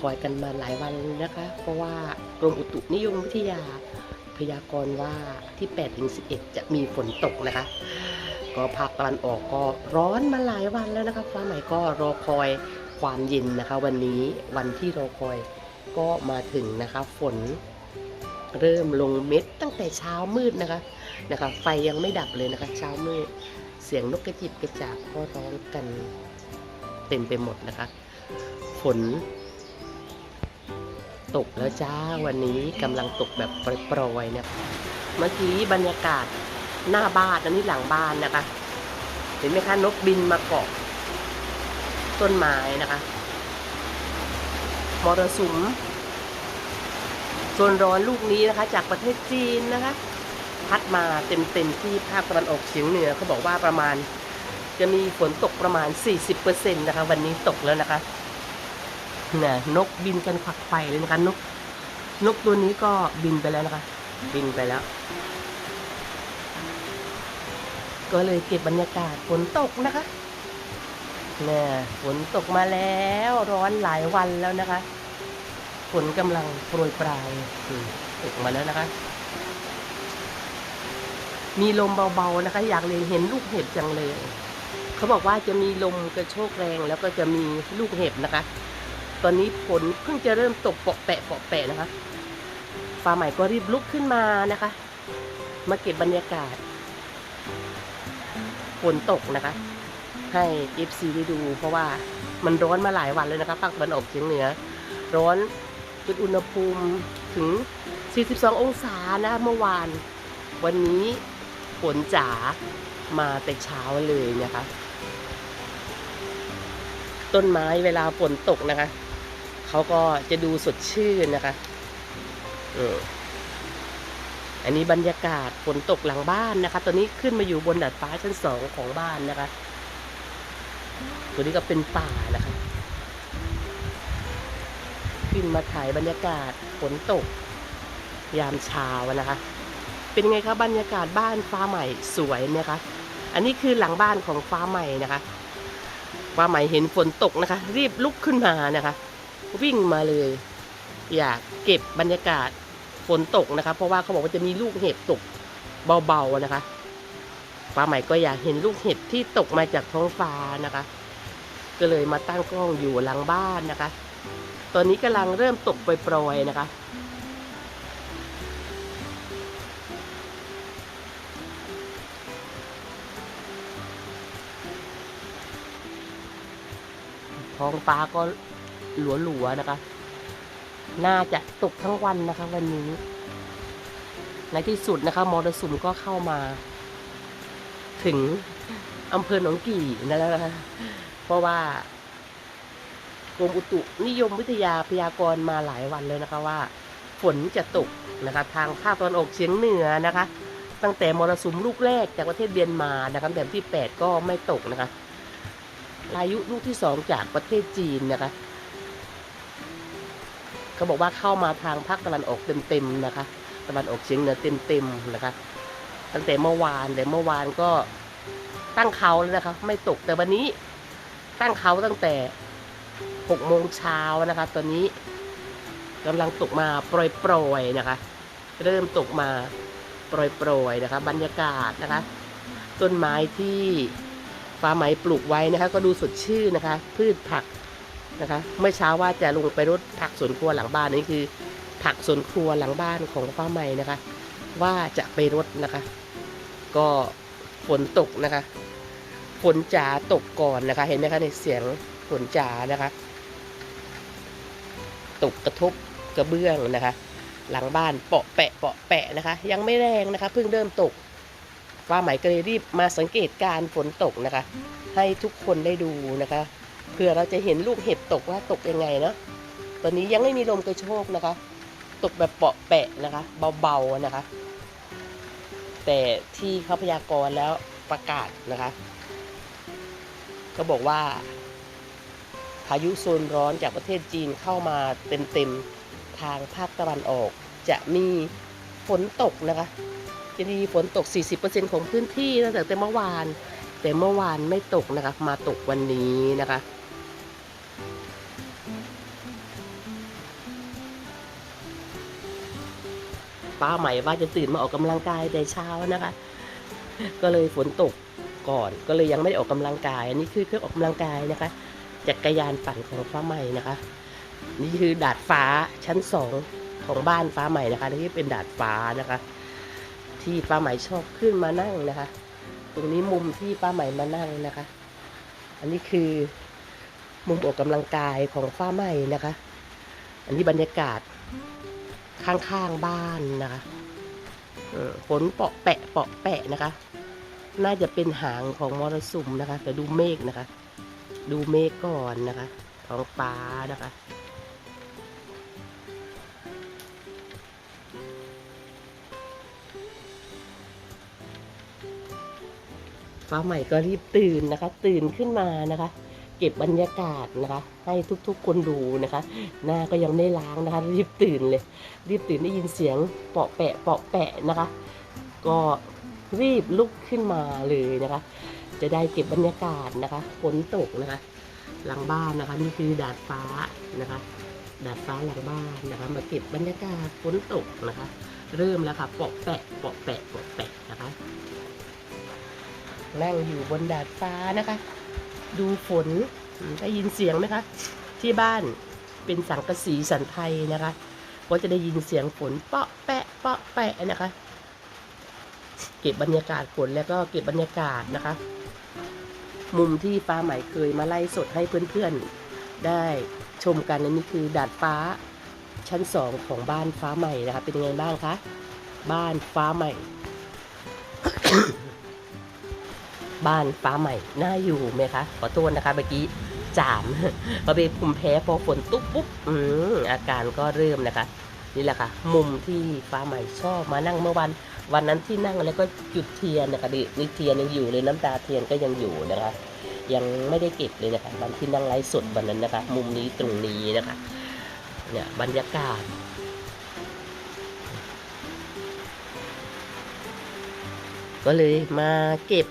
คอยกันมาหลายวันนะคะ เพราะว่ากรมอุตุนิยมวิทยาพยากรณ์ว่าที่8ถึง11 จะมีฝนตกนะคะ ก็ภาคตะวันออกก็ร้อนมาหลายวันแล้วนะคะฟ้าใหม่ก็รอคอยความเย็นนะคะ วันนี้วันที่รอคอยก็มาถึงนะคะ ฝนเริ่มลงเม็ดตั้งแต่เช้ามืดนะคะนะคะ ไฟยังไม่ดับเลยนะคะ เช้ามืดเสียงนกกระจิบกระจาบก็ร้องกันเต็มไปหมดนะคะ ฝน ตกแล้วจ้าวันนี้กำลังตกแบบโปรยๆนะคะเมื่อกี้บรรยากาศหน้าบ้านอันนี้หลังบ้านนะคะ เห็นไหมคะนกบินมาเกาะต้นไม้นะคะมรสุมโซนร้อนลูกนี้นะคะ จากประเทศจีนนะคะ พัดมาเต็มๆที่ภาคตะวันออกเฉียงเหนือเขาบอกว่าประมาณ จะมีฝนตกประมาณ 40%นะคะ วันนี้ตกแล้วนะคะ น่ะนกบินกันควักไฟเลยนะคะนก นกตัวนี้ก็บินไปแล้วนะคะ บินไปแล้ว ก็เลยเก็บบรรยากาศฝนตกนะคะเนี่ยฝนตกมาแล้วร้อนหลายวันแล้วนะคะฝนกำลังโปรยปลายตกมาแล้วนะคะ มีลมเบาๆนะคะ อยากเลยเห็นลูกเห็บจังเลย เขาบอกว่าจะมีลมกระโชกแรงแล้วก็จะมีลูกเห็บนะคะ อนนี้ฝนเพิ่งจะเริ่มตกเปาะแปะเปาะแปะนะคะฟ้าใหม่ก็รีบลุกขึ้นมานะคะ มาเก็บบรรยากาศฝนตกนะคะ ให้ FC ได้ดู เพราะว่ามันร้อนมาหลายวันเลยนะคะภาคตะวันออกเฉียงเหนือ ร้อนจนอุณหภูมิถึง 42 องศานะเมื่อวาน วันนี้ฝนจ๋ามาแต่เช้าเลยนะคะ ต้นไม้เวลาฝนตกนะคะ เขาก็จะดูสดชื่นนะคะเอออันนี้บรรยากาศฝนตกหลังบ้านนะคะ ตอนนี้ขึ้นมาอยู่บนดาดฟ้าชั้นสองของบ้านนะคะ ตัวนี้ก็เป็นป่านะคะ ขึ้นมาถ่ายบรรยากาศฝนตก ยามเช้านะคะ เป็นไงคะบรรยากาศบ้านฟ้าใหม่สวยไหมคะ อันนี้คือหลังบ้านของฟ้าใหม่นะคะ ฟ้าใหม่เห็นฝนตกนะคะ รีบลุกขึ้นมานะคะ วิ่งมาเลย อยากเก็บบรรยากาศฝนตกนะคะเพราะว่าเขาบอกว่าจะมีลูกเห็บตกเบาๆนะคะฟ้าใหม่ก็อยากเห็นลูกเห็บที่ตกมาจากท้องฟ้านะคะ ก็เลยมาตั้งกล้องอยู่หลังบ้านนะคะ ตอนนี้กำลังเริ่มตกปล่อยๆนะคะท้องฟ้าก็ หลัวๆนะคะ น่าจะตกทั้งวันนะคะ วันนี้ ในที่สุดนะคะมรสุมก็เข้ามา ถึงอำเภอหนองกี่นั่นแล้วนะคะเพราะว่ากรมอุตุนิยมวิทยาพยากรณ์มาหลายวันเลยนะคะว่า ฝนจะตกนะคะ ทางภาคตะวันออกเฉียงเหนือนะคะ ตั้งแต่มรสุมลูกแรกจากประเทศเมียนมานะคะแบบที่ 8 ก็ไม่ตกนะคะพายุลูกที่สองจากประเทศจีนนะคะ เขาบอกว่าเข้ามาทางภาคตะวันออกเต็มๆนะคะ ตะวันออกเฉียงเหนือเต็มๆนะคะ ตั้งแต่เมื่อวานแต่เมื่อวานก็ตั้งเขาแล้วนะคะ ไม่ตกแต่วันนี้ตั้งเขาตั้งแต่หกโมงเช้านะคะ ตอนนี้กำลังตกมาโปรยๆนะคะ เริ่มตกมาโปรยๆนะคะ บรรยากาศนะคะ ต้นไม้ที่ฟ้าไหมปลูกไว้นะคะ ก็ดูสดชื่นนะคะ พืชผัก นะคะเมื่อเช้าว่าจะลงไปรดผักสวนครัวหลังบ้านนี่คือ ผักสวนครัวหลังบ้านของฟ้าใหม่นะคะ ว่าจะไปรดนะคะ ก็ฝนตกนะคะฝนจ๋าตกก่อนนะคะ เห็นไหมคะในเสียงฝนจ๋านะคะ ตกกระทบกระเบื้องนะคะ หลังบ้านเปาะแปะเปาะแปะนะคะ ยังไม่แรงนะคะเพิ่งเริ่มตกฟ้าไหมก็เลยรีบมาสังเกตการ์ฝนตกนะคะ ให้ทุกคนได้ดูนะคะ เพื่อเราจะเห็นลูกเห็บตกว่าตกยังไงเนาะตอนนี้ยังไม่มีลมกระโชกนะคะ ตกแบบเปาะแปะนะคะ เบาๆนะคะ แต่ที่เขาพยากรณ์แล้วประกาศนะคะ ก็บอกว่า พายุโซนร้อนจากประเทศจีนเข้ามาเต็มๆทางภาคตะวันออก จะมีฝนตกนะคะ จะมีฝนตก 40%ของพื้นที่ตั้งแต่เมื่อวาน แต่เมื่อวานไม่ตกนะคะ มาตกวันนี้นะคะ ป้าใหม่ว่าจะตื่นมาออกกำลังกายแต่เช้านะคะ ก็เลยฝนตกก่อนก็เลยยังไม่ได้ออกกำลังกาย อันนี้คือเครื่องออกกำลังกายนะคะจักรยานปั่นของฟ้าใหม่นะคะ นี่คือดาดฟ้าชั้นสองของบ้านฟ้าใหม่นะคะที่เป็นดาดฟ้านะคะ ที่ป้าใหม่ชอบขึ้นมานั่งนะคะ ตรงนี้มุมที่ป้าใหม่มานั่งนะคะ อันนี้คือมุมออกกำลังกายของฟ้าใหม่นะคะ อันนี้บรรยากาศ ข้างๆบ้านนะคะเออฝนเปาะแปะเปาะแปะนะคะ น่าจะเป็นหางของมรสุมนะคะแต่ดูเมฆนะคะ ดูเมฆก่อนนะคะท้องฟ้านะคะฟ้าใหม่ก็รีบตื่นนะคะ ตื่นขึ้นมานะคะ เก็บบรรยากาศนะคะ ให้ทุกๆคนดูนะคะ หน้าก็ยังไม่ได้ล้างนะคะ รีบตื่นเลย รีบตื่นได้ยินเสียงเปาะแปะเปาะแปะนะคะ ก็รีบลุกขึ้นมาเลยนะคะ จะได้เก็บบรรยากาศนะคะฝนตกนะคะ หลังบ้านนะคะ นี่คือดาดฟ้านะคะดาดฟ้าหลังบ้านนะคะ มาเก็บบรรยากาศฝนตกนะคะ เริ่มแล้วค่ะเปาะแปะเปาะแปะเปาะแปะนะคะนั่งอยู่บนดาดฟ้านะคะ ดูฝนได้ยินเสียงไหมคะ ที่บ้านเป็นสังกะสีสันไทยนะคะก็จะได้ยินเสียงฝนเปาะแปะเปาะแปะนะคะ เก็บบรรยากาศฝนแล้วก็เก็บบรรยากาศนะคะ มุมที่ฟ้าใหม่เคยมาไล่สดให้เพื่อนๆ ได้ชมกันอันนี้คือดาดฟ้าชั้นสองของบ้านฟ้าใหม่นะคะ เป็นยังไงบ้างคะ บ้านฟ้าใหม่ บ้านฟ้าใหม่น่าอยู่ไหมคะ ขอโทษนะคะเมื่อกี้จามพอเป็นภูมิแพ้พอฝนตุ๊บปุ๊บอืมอาการก็เริ่มนะคะ นี่แหละค่ะ มุมที่ฟ้าใหม่ชอบมานั่งเมื่อวัน วันนั้นที่นั่งแล้วก็จุดเทียนนะคะดินี่เทียนยังอยู่เลยน้ำตาเทียนก็ยังอยู่นะคะ ยังไม่ได้เก็บเลยนะคะวันที่นั่งไลฟ์สดวันนั้นนะคะ มุมนี้ตรงนี้นะคะ เนี่ยบรรยากาศก็เลยมาเก็บ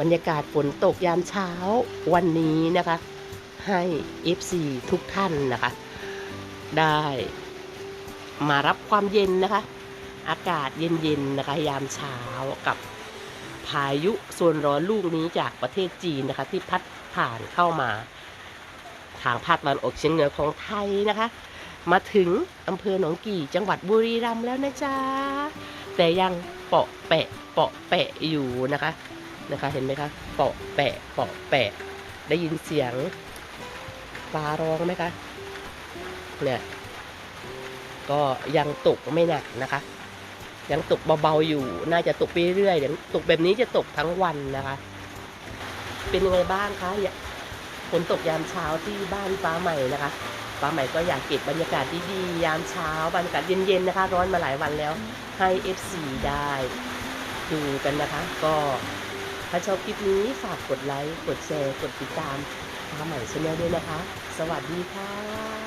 บรรยากาศฝนตกยามเช้าวันนี้นะคะ ให้ FC ทุกท่านนะคะ ได้มารับความเย็นนะคะ อากาศเย็นๆนะคะ ยามเช้ากับพายุโซนร้อนลูกนี้จากประเทศจีนนะคะ ที่พัดผ่านเข้ามา ทางภาคตะวันออกเฉียงเหนือของไทยนะคะ มาถึงอำเภอหนองกี่จังหวัดบุรีรัมย์แล้วนะจ๊ะแต่ยังเปาะแปะเปาะแปะอยู่นะคะ นะคะ เห็นไหมคะ เปาะแปะ เปาะแปะ ได้ยินเสียงฟ้าร้องไหมคะ เนี่ย ก็ยังตกไม่หนักนะคะ ยังตกเบาๆอยู่ น่าจะตกไปเรื่อยเดี๋ยวตกแบบนี้จะตกทั้งวันนะคะ เป็นยังไงบ้างคะฝนตกยามเช้าที่บ้านฟ้าใหม่นะคะ ฟ้าใหม่ก็อยากเก็บบรรยากาศดีๆยามเช้า บรรยากาศเย็นๆนะคะ ร้อนมาหลายวันแล้วให้ FC ได้ดูกันนะคะ ก็ ถ้าชอบคลิปนี้ฝากกดไลค์ กดแชร์ กดติดตามฟ้าใหม่ชาแนลด้วยนะคะ สวัสดีค่ะ